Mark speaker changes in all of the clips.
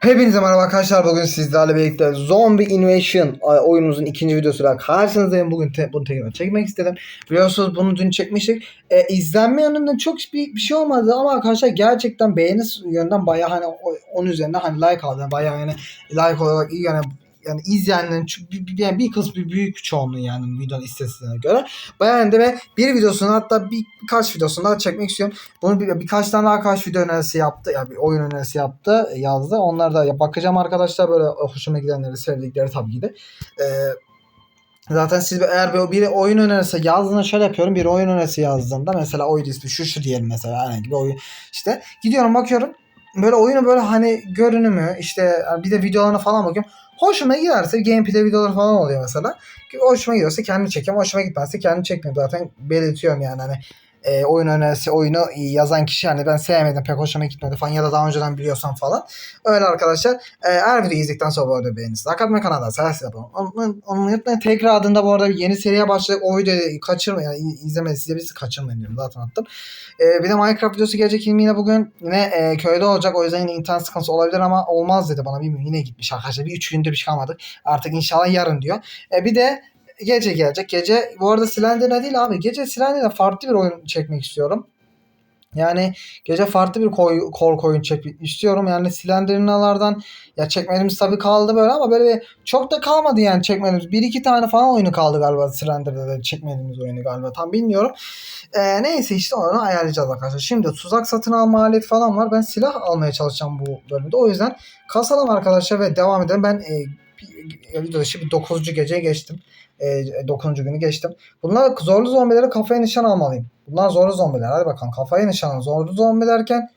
Speaker 1: Hepinize merhaba arkadaşlar. Bugün sizlerle birlikte Zombie Invasion oyunumuzun ikinci videosuyla karşınızdayım. Bugün te- bunu tekrar çekmek istedim. Biliyorsunuz bunu dün çekmiştik. E, izlenme yönünden çok bir, bir şey olmadı ama arkadaşlar gerçekten beğeni yönden bayağı hani o- onun üzerinde hani like aldı. Bayağı yani like olarak iyi yani yani izleyenlerin bir, yani bir kısmı bir büyük çoğunluğu yani videonun istatistiğine göre beğendi ve bir videosunu hatta bir, birkaç videosunu daha çekmek istiyorum. Bunu bir, birkaç tane daha kaç video önerisi yaptı. Yani bir oyun önerisi yaptı, yazdı. Onları da ya bakacağım arkadaşlar böyle hoşuma gidenleri, sevdikleri tabii ki de. Ee, zaten siz eğer bir oyun önerisi yazdığında şöyle yapıyorum. Bir oyun önerisi yazdığında mesela oyun ismi şu şu diyelim mesela herhangi bir oyun. işte gidiyorum bakıyorum. Böyle oyunu böyle hani görünümü işte bir de videolarına falan bakıyorum. Hoşuma giderse gameplay videoları falan oluyor mesela. Hoşuma gidiyorsa kendi çekiyorum. Hoşuma gitmezse kendi çekmiyorum. Zaten belirtiyorum yani hani e, oyun önerisi oyunu yazan kişi hani ben sevmedim pek hoşuma gitmedi falan ya da daha önceden biliyorsam falan. Öyle arkadaşlar. E, her videoyu izledikten sonra bu arada beğenirsiniz. Akademi kanalda seversiniz yapalım. Onu, onu unutmayın. Tekrar adında bu arada yeni seriye başladık. O videoyu kaçırmayın. Yani izlemenizi size birisi kaçırmayın diyorum. Zaten attım. E, bir de Minecraft videosu gelecek yine bugün yine e, köyde olacak. O yüzden yine internet sıkıntısı olabilir ama olmaz dedi bana. Bilmiyorum yine gitmiş arkadaşlar. Bir üç gündür bir şey kalmadı. Artık inşallah yarın diyor. E, bir de gece gelecek. Gece bu arada Slender'e değil abi. Gece Slender'e farklı bir oyun çekmek istiyorum. Yani gece farklı bir koy, korku oyun çekmek istiyorum. Yani Slender'lardan ya çekmediğimiz tabii kaldı böyle ama böyle çok da kalmadı yani çekmediğimiz. Bir iki tane falan oyunu kaldı galiba Slender'da da çekmediğimiz oyunu galiba. Tam bilmiyorum. Ee, neyse işte onu ayarlayacağız arkadaşlar. Şimdi tuzak satın alma aleti falan var. Ben silah almaya çalışacağım bu bölümde. O yüzden kasalım arkadaşlar ve devam edelim. Ben e, bir, videoda şimdi 9. geceye geçtim. E, 9. günü geçtim. Bunlar zorlu zombilere kafaya nişan almalıyım. Bunlar zorlu zombiler. Hadi bakalım kafaya nişan al. Zorlu zombi derken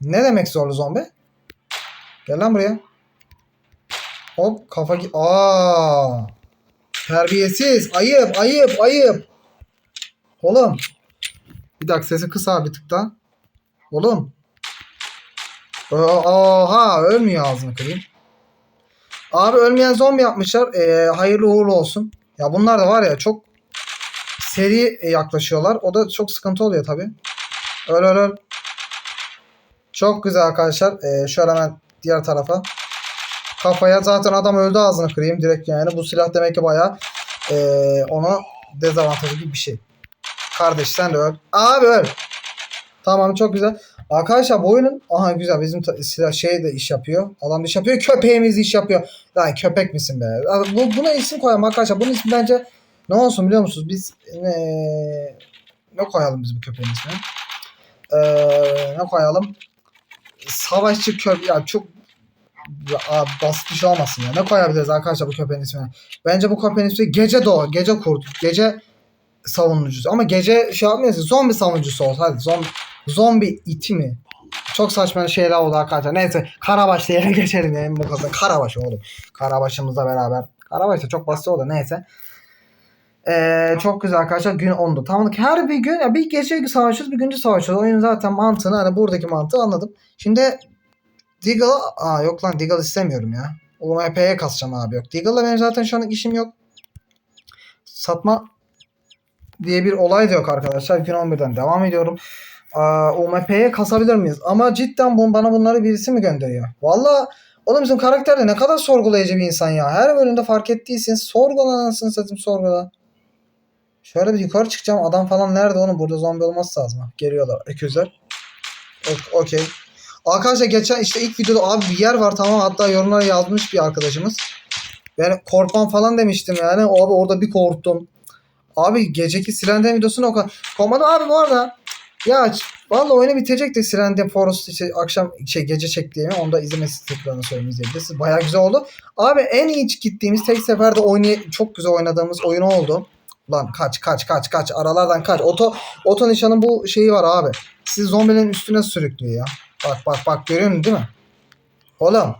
Speaker 1: ne demek zorlu zombi? Gel lan buraya. Hop kafa gi- Aa! Terbiyesiz. Ayıp, ayıp, ayıp. Oğlum. Bir dakika sesi kıs abi bir tık daha. Oğlum. Oha ölmüyor ağzını kırayım. Abi ölmeyen zombi yapmışlar. Ee, hayırlı uğurlu olsun. Ya bunlar da var ya çok seri yaklaşıyorlar. O da çok sıkıntı oluyor tabi. Öl öl öl. Çok güzel arkadaşlar. Ee, şöyle hemen diğer tarafa. Kafaya zaten adam öldü ağzını kırayım direkt yani. Bu silah demek ki bayağı ee, ona dezavantajı gibi bir şey. Kardeş sen de öl. Abi öl. Tamam çok güzel. Arkadaşlar bu oyunun aha güzel bizim silah şey de iş yapıyor. Adam da iş yapıyor. Köpeğimiz iş yapıyor. Lan köpek misin be? Bu, buna isim koyalım arkadaşlar. Bunun ismi bence ne olsun biliyor musunuz? Biz ne, ne koyalım biz bu köpeğin ismini? Ee, ne koyalım? Savaşçı köpek. Ya çok ya, basit bir şey olmasın ya. Ne koyabiliriz arkadaşlar bu köpeğin ismini? Bence bu köpeğin ismi gece doğ, gece kurt, gece savunucusu. Ama gece şey yapmıyorsa zombi savunucusu olsa hadi zombi, zombi iti mi? Çok saçma şeyler oldu arkadaşlar. Neyse Karabaş diye geçelim yani bu kadar. Karabaş oğlum. Karabaş'ımızla beraber. Karabaş da çok basit oldu neyse. Ee, çok güzel arkadaşlar gün 10'du. Tamam her bir gün ya bir gece savaşıyoruz bir gündüz savaşıyoruz. Oyunun zaten mantığını hani buradaki mantığı anladım. Şimdi Deagle'a aa yok lan Deagle istemiyorum ya. UMP'ye kasacağım abi yok. Deagle'la benim zaten şu an işim yok. Satma diye bir olay da yok arkadaşlar. Gün 11'den devam ediyorum. Aa, UMP'ye kasabilir miyiz? Ama cidden bu, bana bunları birisi mi gönderiyor? Valla oğlum bizim karakter de ne kadar sorgulayıcı bir insan ya. Her bölümde fark ettiyseniz sorgula anasını satayım sorgula. Şöyle bir yukarı çıkacağım. Adam falan nerede oğlum? Burada zombi olması lazım. Geliyorlar. Öküzler. Ok- Okey. Arkadaşlar geçen işte ilk videoda abi bir yer var tamam hatta yorumlara yazmış bir arkadaşımız. Yani korkmam falan demiştim yani. Abi orada bir korktum. Abi geceki Silenden videosunu o kadar. Korkmadım abi bu arada. Ya vallahi oyunu bitecek de Silenden Forest işte akşam şey gece çektiğimi onu da izlemesi tekrarını söyleyeyim izleyebilirsiniz. Bayağı güzel oldu. Abi en iyi gittiğimiz tek seferde oynay çok güzel oynadığımız oyun oldu. Lan kaç kaç kaç kaç aralardan kaç. Oto oto nişanın bu şeyi var abi. Siz zombilerin üstüne sürüklüyor ya. Bak bak bak görüyor musun değil mi? Oğlum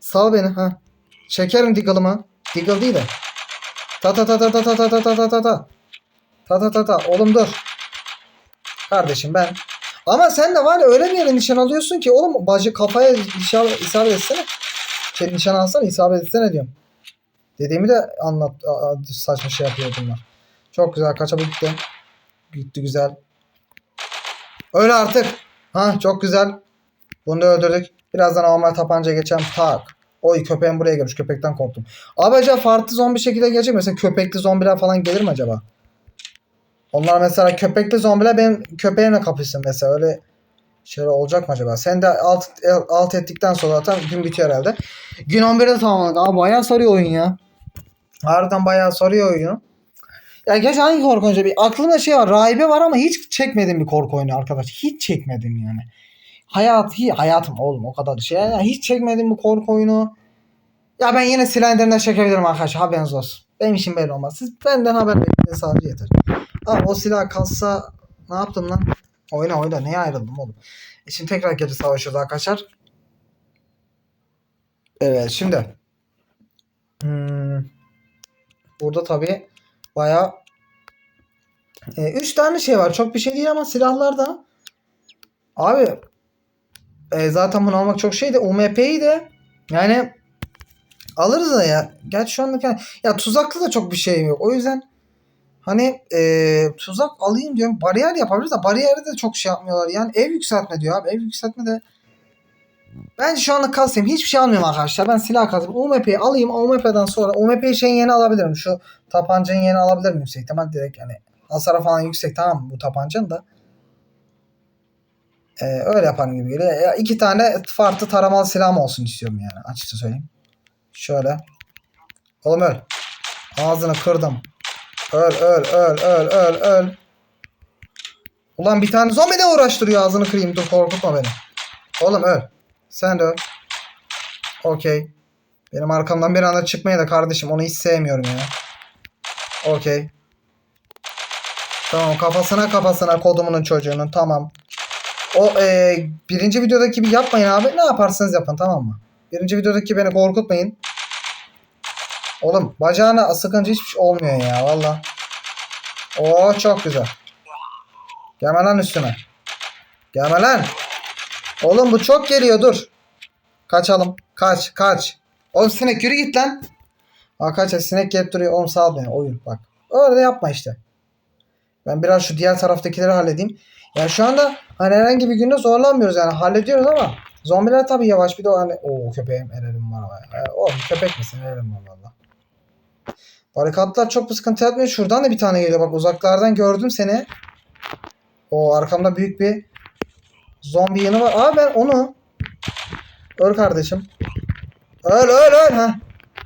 Speaker 1: sal beni ha. Çekerim Diggle'ımı. Diggle değil de. Ta ta ta ta ta ta ta ta ta ta ta. Ta ta ta ta. Oğlum dur. Kardeşim ben. Ama sen de var ya öyle bir yere nişan alıyorsun ki oğlum bacı kafaya nişan, isabet etsene. Şey, nişan alsana isabet etsene diyorum. Dediğimi de anlat. Saçma şey yapıyor bunlar. Çok güzel kaça gitti. Gitti güzel. Öyle artık. Ha çok güzel. Bunu da öldürdük. Birazdan normal tapanca geçen tak. Oy köpeğim buraya gelmiş. Köpekten korktum. Abi acaba farklı zombi şekilde gelecek mi? Mesela köpekli zombiler falan gelir mi acaba? Onlar mesela köpekli zombiler benim köpeğimle kapışsın mesela öyle şeyler olacak mı acaba? Sen de alt, alt ettikten sonra zaten gün bitiyor herhalde. Gün 11'de tamamladık. Abi bayağı sarıyor oyun ya. Harbiden bayağı sarıyor oyunu. Ya geç hangi korku oyunu? Bir aklımda şey var. Rahibe var ama hiç çekmedim bir korku oyunu arkadaş. Hiç çekmedim yani. Hayat, hayatım oğlum o kadar şey. Ya, hiç çekmedim bu korku oyunu. Ya ben yine silahlarından çekebilirim arkadaşlar. Haberiniz olsun. Benim işim belli olmaz. Siz benden haber bekleyin sadece yeter. Ama o silah kalsa ne yaptım lan? Oyna oyna. Neye ayrıldım oğlum? E şimdi tekrar geri savaşıyoruz arkadaşlar. Evet şimdi. Hmm. Burada tabii bayağı e, üç tane şey var. Çok bir şey değil ama silahlar da abi e, zaten bunu almak çok şey de UMP'yi de yani alırız da ya. Gerçi şu yani, ya tuzaklı da çok bir şey yok. O yüzden hani e, tuzak alayım diyorum. Bariyer yapabiliriz de bariyerde de çok şey yapmıyorlar. Yani ev yükseltme diyor abi. Ev yükseltme de Bence şu anlık kasayım. Hiçbir şey almıyorum arkadaşlar. Ben silah kasayım. UMP'yi alayım. UMP'den sonra UMP'yi şeyin yeni alabilirim. Şu tapancanın yeni alabilirim yüksek ihtimal direkt yani hasara falan yüksek tamam bu tapancanın da. Ee, öyle yaparım gibi geliyor. Ya iki tane farklı taramalı silahım olsun istiyorum yani açıkça söyleyeyim. Şöyle. Oğlum öl. Ağzını kırdım. Öl öl öl öl öl öl. Ulan bir tane zombi de uğraştırıyor ağzını kırayım. Dur korkutma beni. Oğlum öl. Sen de öl. Okey. Benim arkamdan bir anda çıkmaya da kardeşim onu hiç sevmiyorum ya. Okey. Tamam kafasına kafasına kodumunun çocuğunun tamam. O e, birinci videodaki gibi yapmayın abi. Ne yaparsanız yapın tamam mı? Birinci videodaki beni korkutmayın. Oğlum bacağına sıkınca hiçbir şey olmuyor ya valla. Oo çok güzel. Gelme lan üstüme. Gelme lan. Oğlum bu çok geliyor dur. Kaçalım. Kaç kaç. Oğlum sinek yürü git lan. Arkadaşlar sinek gelip duruyor. Oğlum sağ ol beni. Oyun bak. Öyle yapma işte. Ben biraz şu diğer taraftakileri halledeyim. Yani şu anda hani herhangi bir günde zorlanmıyoruz yani hallediyoruz ama zombiler tabii yavaş bir de o hani o köpeğim Erelim var. Yani, oğlum köpek misin Erelim var. Barikatlar çok bir sıkıntı yapmıyor. Şuradan da bir tane geliyor. Bak uzaklardan gördüm seni. O arkamda büyük bir zombi yanı var. Aa ben onu Öl kardeşim. Öl öl öl ha.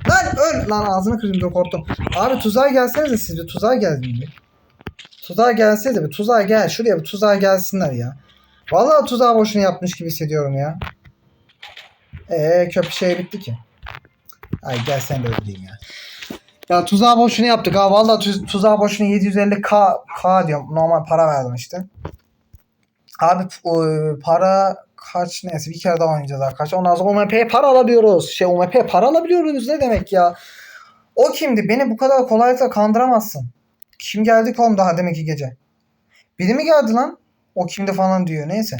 Speaker 1: Lan öl. Lan ağzını kırayım dur korktum. Abi tuzağa gelsenize siz bir tuzağa gelin bir. Tuzağa gelsenize bir tuzağa gel. Şuraya bir tuzağa gelsinler ya. Vallahi tuzağı boşuna yapmış gibi hissediyorum ya. Eee köpü şey bitti ki. Ay gel sen de öldüreyim ya. Ya tuzağı boşuna yaptık ha. Vallahi tuz, tuzağı boşuna 750k k diyorum. Normal para verdim işte. Abi para kaç neyse bir kere daha oynayacağız arkadaşlar. Ondan sonra OMP'ye para alabiliyoruz. Şey OMP'ye para alabiliyoruz ne demek ya? O kimdi? Beni bu kadar kolaylıkla kandıramazsın. Kim geldi ki oğlum daha demek ki gece? Biri mi geldi lan? O kimdi falan diyor. Neyse.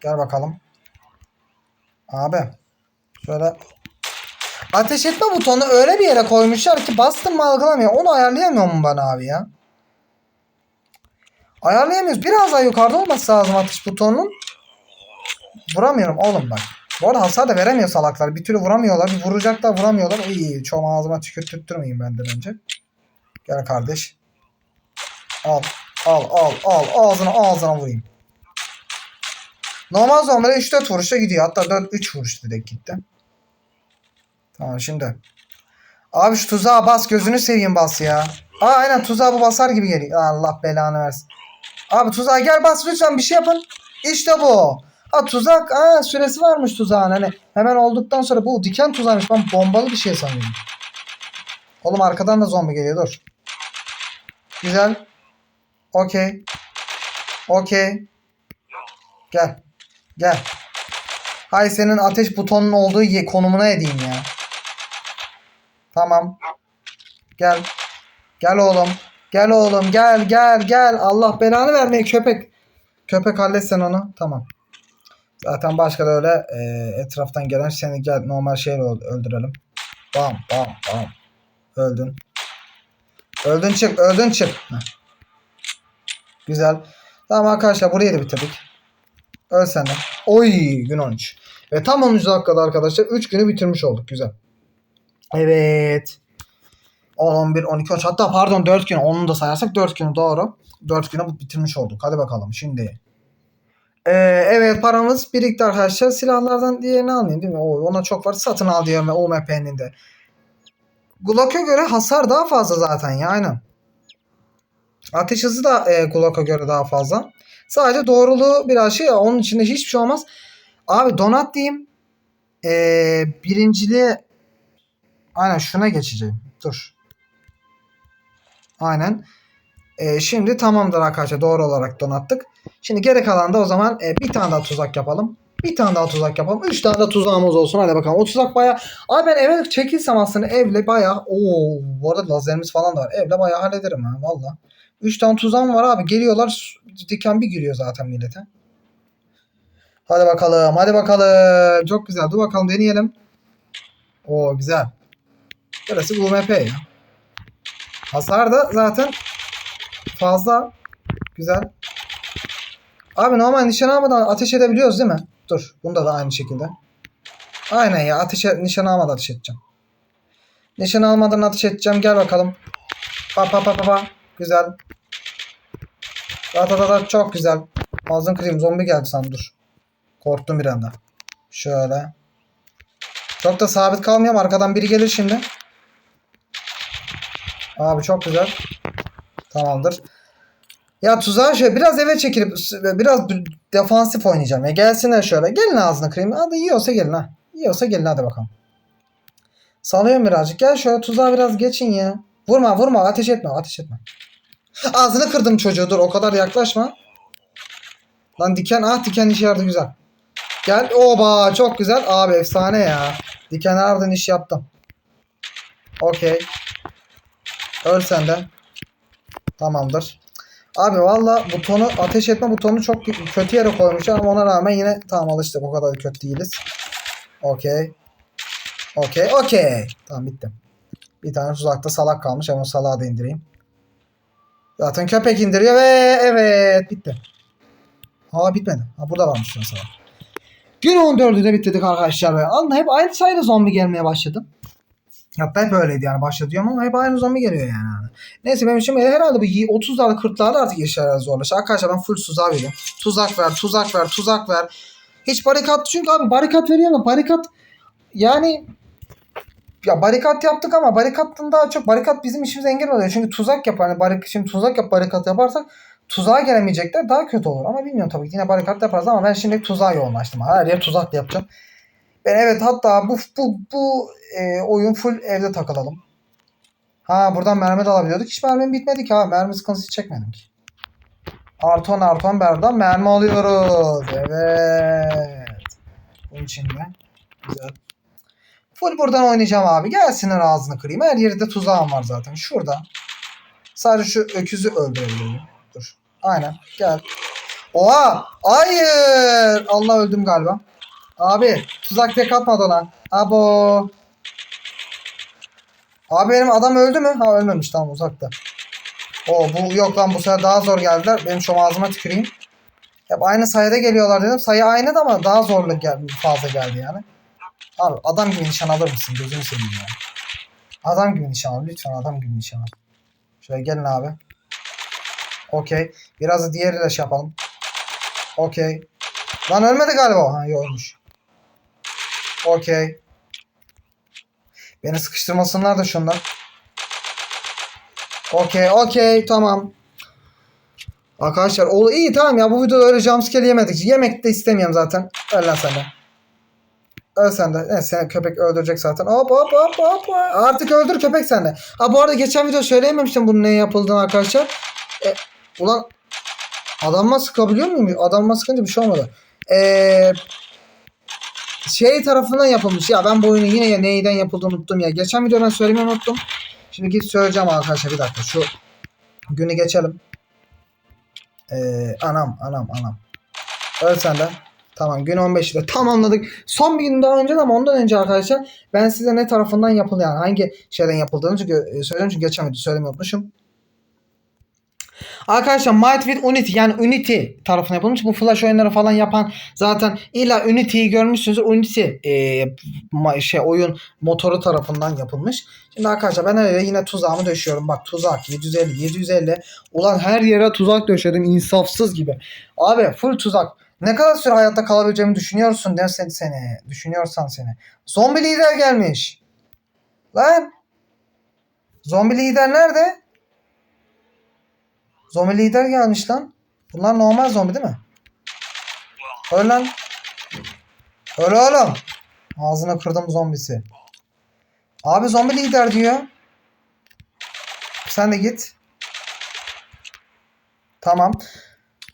Speaker 1: Gel bakalım. Abi. Şöyle. Ateş etme butonu öyle bir yere koymuşlar ki bastım mı algılamıyor. Onu ayarlayamıyor mu bana abi ya? Ayarlayamıyoruz. Biraz daha yukarıda olması lazım atış butonunun. Vuramıyorum oğlum bak. Bu arada hasar da veremiyor salaklar. Bir türlü vuramıyorlar. Bir vuracaklar vuramıyorlar. İyi çoğum ağzıma tükürtürtmeyin benden önce. Gel kardeş. Al. Al al al. Ağzına ağzına vurayım. Normal zombiler 3-4 vuruşta gidiyor. Hatta 4-3 vuruş direkt gitti. Tamam şimdi. Abi şu tuzağa bas. Gözünü seveyim bas ya. Aa aynen tuzağa bu basar gibi geliyor. Allah belanı versin. Abi tuzağa gel bas lütfen bir şey yapın. İşte bu. Ha tuzak. Aa süresi varmış tuzağın. Hani hemen olduktan sonra bu diken tuzağıymış. Ben bombalı bir şey sanıyorum. Oğlum arkadan da zombi geliyor dur. Güzel. Okey. Okey. Gel. Gel. Hay senin ateş butonunun olduğu konumuna edeyim ya. Tamam. Gel. Gel oğlum. Gel oğlum gel gel gel. Allah belanı vermeyi köpek. Köpek halletsen onu. Tamam. Zaten başka da öyle e, etraftan gelen seni gel normal şeyle öl- öldürelim. Bam bam bam. Öldün. Öldün çık öldün çık. Heh. Güzel. Tamam arkadaşlar burayı da bitirdik. Öl sen. Oy gün 13. Ve tam 10. dakikada arkadaşlar 3 günü bitirmiş olduk. Güzel. Evet. 10, 11, 12, 13 hatta pardon 4 gün. Onu da sayarsak 4 günü doğru. 4 günü bitirmiş olduk. Hadi bakalım şimdi. Ee, evet paramız birikti arkadaşlar. Silahlardan diğerini almayayım değil mi? O, ona çok var. Satın al diyorum ya UMP'nin de. Glock'a göre hasar daha fazla zaten ya aynen. Ateş hızı da e, Glock'a göre daha fazla. Sadece doğruluğu biraz şey ya onun içinde hiçbir şey olmaz. Abi donat diyeyim. Ee, birinciliğe aynen şuna geçeceğim. Dur. Aynen. Ee, şimdi tamamdır arkadaşlar. Doğru olarak donattık. Şimdi geri kalan da o zaman e, bir tane daha tuzak yapalım. Bir tane daha tuzak yapalım. Üç tane de tuzağımız olsun. Hadi bakalım. O tuzak baya... Abi ben eve çekilsem aslında evle baya... Oo, bu arada lazerimiz falan da var. Evle baya hallederim ha valla. Üç tane tuzağım var abi. Geliyorlar diken bir giriyor zaten millete. Hadi bakalım. Hadi bakalım. Çok güzel. Dur bakalım deneyelim. Oo güzel. Burası UMP ya. Hasar da zaten fazla. Güzel. Abi normal nişan almadan ateş edebiliyoruz değil mi? Dur. Bunda da aynı şekilde. Aynen ya. Ateş nişan almadan ateş edeceğim. Nişan almadan ateş edeceğim. Gel bakalım. Pa pa pa pa pa. Güzel. Da çok güzel. Ağzını kırayım. Zombi geldi sandım dur. Korktum bir anda. Şöyle. Çok da sabit kalmayayım. Arkadan biri gelir şimdi. Abi çok güzel. Tamamdır. Ya tuzağa şöyle biraz eve çekilip biraz defansif oynayacağım. Ya gelsinler şöyle. Gelin ağzını kırayım. Hadi yiyorsa gelin ha. Yiyorsa gelin hadi bakalım. Salıyorum birazcık. Gel şöyle tuzağa biraz geçin ya. Vurma vurma ateş etme ateş etme. Ağzını kırdım çocuğu dur o kadar yaklaşma. Lan diken ah diken işe yaradı güzel. Gel oba çok güzel abi efsane ya. Diken ardın iş yaptım. Okey. Öl sen de. Tamamdır. Abi valla butonu ateş etme butonu çok kötü yere koymuşlar ama ona rağmen yine tamam alıştık o kadar kötü değiliz. Okey. Okey okey. Tamam bitti. Bir tane tuzakta salak kalmış o salağı da indireyim. Zaten köpek indiriyor ve evet bitti. Ha bitmedi. Ha burada varmış mesela. Gün 14'ü de bitirdik arkadaşlar. Anla hep aynı sayıda zombi gelmeye başladı. Hatta hep öyleydi yani başladı diyorum ama hep aynı zombi geliyor yani. Neyse benim için herhalde bu 30'larda 40'larda artık işler zorlaşıyor. Arkadaşlar ben full tuzak veriyorum. Tuzak ver, tuzak ver, tuzak ver. Hiç barikat çünkü abi barikat veriyor ama barikat yani ya barikat yaptık ama barikattan daha çok barikat bizim işimize engel oluyor. Çünkü tuzak yap hani barik, şimdi tuzak yap barikat yaparsak tuzağa gelemeyecekler daha kötü olur. Ama bilmiyorum tabii ki yine barikat yaparız ama ben şimdi tuzağa yoğunlaştım. Her yer tuzakla yapacağım. Ben evet hatta bu bu bu e, oyun full evde takılalım. Ha buradan mermi de alabiliyorduk. Hiç mermim bitmedi ki ha. Mermi sıkıntısı çekmedim ki. Artı 10 artı 10 buradan mermi alıyoruz. Evet. Bunun içinde. Güzel. Full buradan oynayacağım abi. Gelsinler ağzını kırayım. Her yerde tuzağım var zaten. Şurada. Sadece şu öküzü öldürebilirim. Dur. Aynen. Gel. Oha! Hayır! Allah öldüm galiba. Abi tuzak tek atmadı ona. Abo. Abi benim adam öldü mü? Ha ölmemiş tamam uzakta. O bu yok lan bu sefer daha zor geldiler. Benim şu ağzıma tüküreyim. Hep aynı sayıda geliyorlar dedim. Sayı aynı da ama daha zorlu gel fazla geldi yani. Abi adam gibi nişan alır mısın? Gözünü seveyim ya. Adam gibi nişan al. Lütfen adam gibi nişan al. Şöyle gelin abi. Okey. Biraz da diğeriyle şey yapalım. Okey. Lan ölmedi galiba. Ha yok ölmüş. Okey. Beni sıkıştırmasınlar da şunlar. Okey okey tamam. Arkadaşlar o iyi tamam ya bu videoda öyle jumpscare yemedik. Yemek de istemiyorum zaten. Öl lan sen de. Öl sen de. Evet, seni köpek öldürecek zaten. Hop hop hop hop. Artık öldür köpek sen de. Ha bu arada geçen video söyleyememiştim bunun ne yapıldığını arkadaşlar. E, ulan adamma sıkabiliyor muyum? Adamma sıkınca bir şey olmadı. Eee şey tarafından yapılmış. Ya ben bu oyunu yine ya neyden yapıldığını unuttum ya. Geçen video ben söylemeyi unuttum. Şimdi git söyleyeceğim arkadaşlar bir dakika. Şu günü geçelim. Ee, anam anam anam. Öl sen de. Tamam gün 15'de tamamladık. Son bir gün daha önce ama ondan önce arkadaşlar ben size ne tarafından yapıldı yani hangi şeyden yapıldığını çünkü, e, söyleyeyim çünkü geçen video söylemeyi unutmuşum. Arkadaşlar Might Unity yani Unity tarafına yapılmış. Bu flash oyunları falan yapan zaten illa Unity'yi görmüşsünüzdür. Unity e, şey oyun motoru tarafından yapılmış. Şimdi arkadaşlar ben öyle yine tuzağımı döşüyorum. Bak tuzak 750 750. Ulan her yere tuzak döşedim insafsız gibi. Abi full tuzak. Ne kadar süre hayatta kalabileceğimi düşünüyorsun dersen seni. Düşünüyorsan seni. Zombi lider gelmiş. Lan. Zombi lider nerede? Zombi lider gelmiş lan. Bunlar normal zombi değil mi? Öl lan. Öl oğlum. Ağzına kırdım zombisi. Abi zombi lider diyor. Sen de git. Tamam.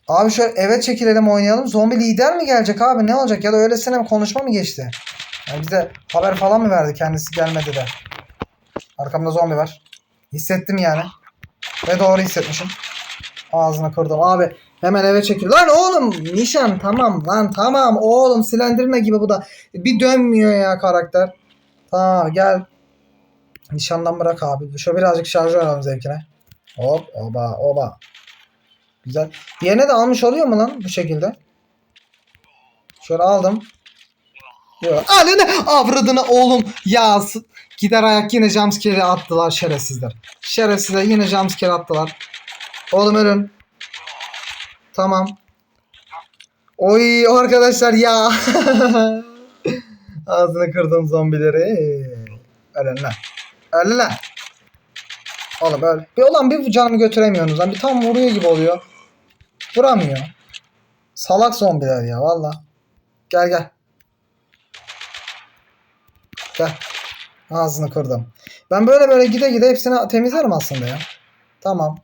Speaker 1: Abi şöyle eve çekilelim oynayalım. Zombi lider mi gelecek abi? Ne olacak? Ya da öylesine bir konuşma mı geçti? Yani bize haber falan mı verdi? Kendisi gelmedi de. Arkamda zombi var. Hissettim yani. Ve doğru hissetmişim. Ağzına kırdım. Abi hemen eve çekil. Lan oğlum nişan tamam lan tamam oğlum silendirme gibi bu da. Bir dönmüyor ya karakter. Tamam gel. Nişandan bırak abi. Şu birazcık şarjör alalım zevkine. Hop oba oba. Güzel. Diğerine de almış oluyor mu lan bu şekilde? Şöyle aldım. Yok. Alene avradını oğlum ya. Gider ayak yine jumpscare'i attılar şerefsizler. Şerefsizler yine jumpscare attılar. Oğlum ölün. Tamam. Oy arkadaşlar ya. Ağzını kırdım zombileri. Ölün lan. Ölün lan. Oğlum öl. Bir olan bir canımı götüremiyorsunuz lan. Bir tam vuruyor gibi oluyor. Vuramıyor. Salak zombiler ya valla. Gel gel. Gel. Ağzını kırdım. Ben böyle böyle gide gide hepsini temizlerim aslında ya. Tamam.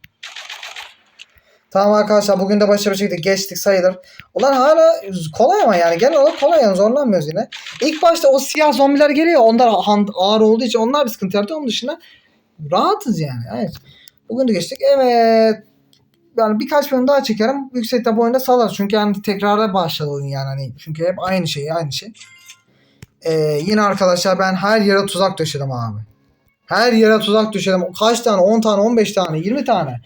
Speaker 1: Tamam arkadaşlar bugün de başarılı bir şekilde geçtik sayılır. Ulan hala kolay ama yani genel olarak kolay yani zorlanmıyoruz yine. İlk başta o siyah zombiler geliyor. Onlar ağır olduğu için onlar bir sıkıntı yaratıyor. Onun dışında rahatız yani. Evet. Bugün de geçtik. Evet. Yani birkaç bölüm daha çekerim. Yüksek tabi oyunda salarız. Çünkü yani tekrara başladı oyun yani. Hani çünkü hep aynı şey aynı şey. Ee, yine arkadaşlar ben her yere tuzak döşedim abi. Her yere tuzak döşedim. Kaç tane? 10 tane, 15 tane, 20 tane.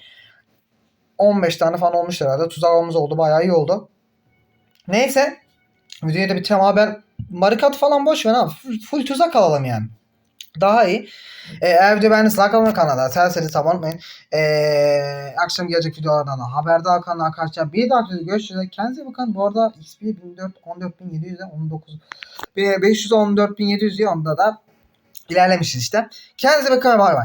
Speaker 1: 15 tane falan olmuş herhalde. Tuzağımız oldu. Bayağı iyi oldu. Neyse. Videoyu da bitireyim abi. Ben barikat falan boş ver abi. Full, tuzak alalım yani. Daha iyi. Ee, eğer video beğendiyseniz like atmayı kanala. Serseri abone unutmayın. Ee, akşam gelecek videolardan da haberdar kalın arkadaşlar. Bir dahaki videoda görüşürüz. Kendinize bakın. Bu arada XP 14 14700'e 19 514.700 diye onda da ilerlemişiz işte. Kendinize bakın. Bay bay.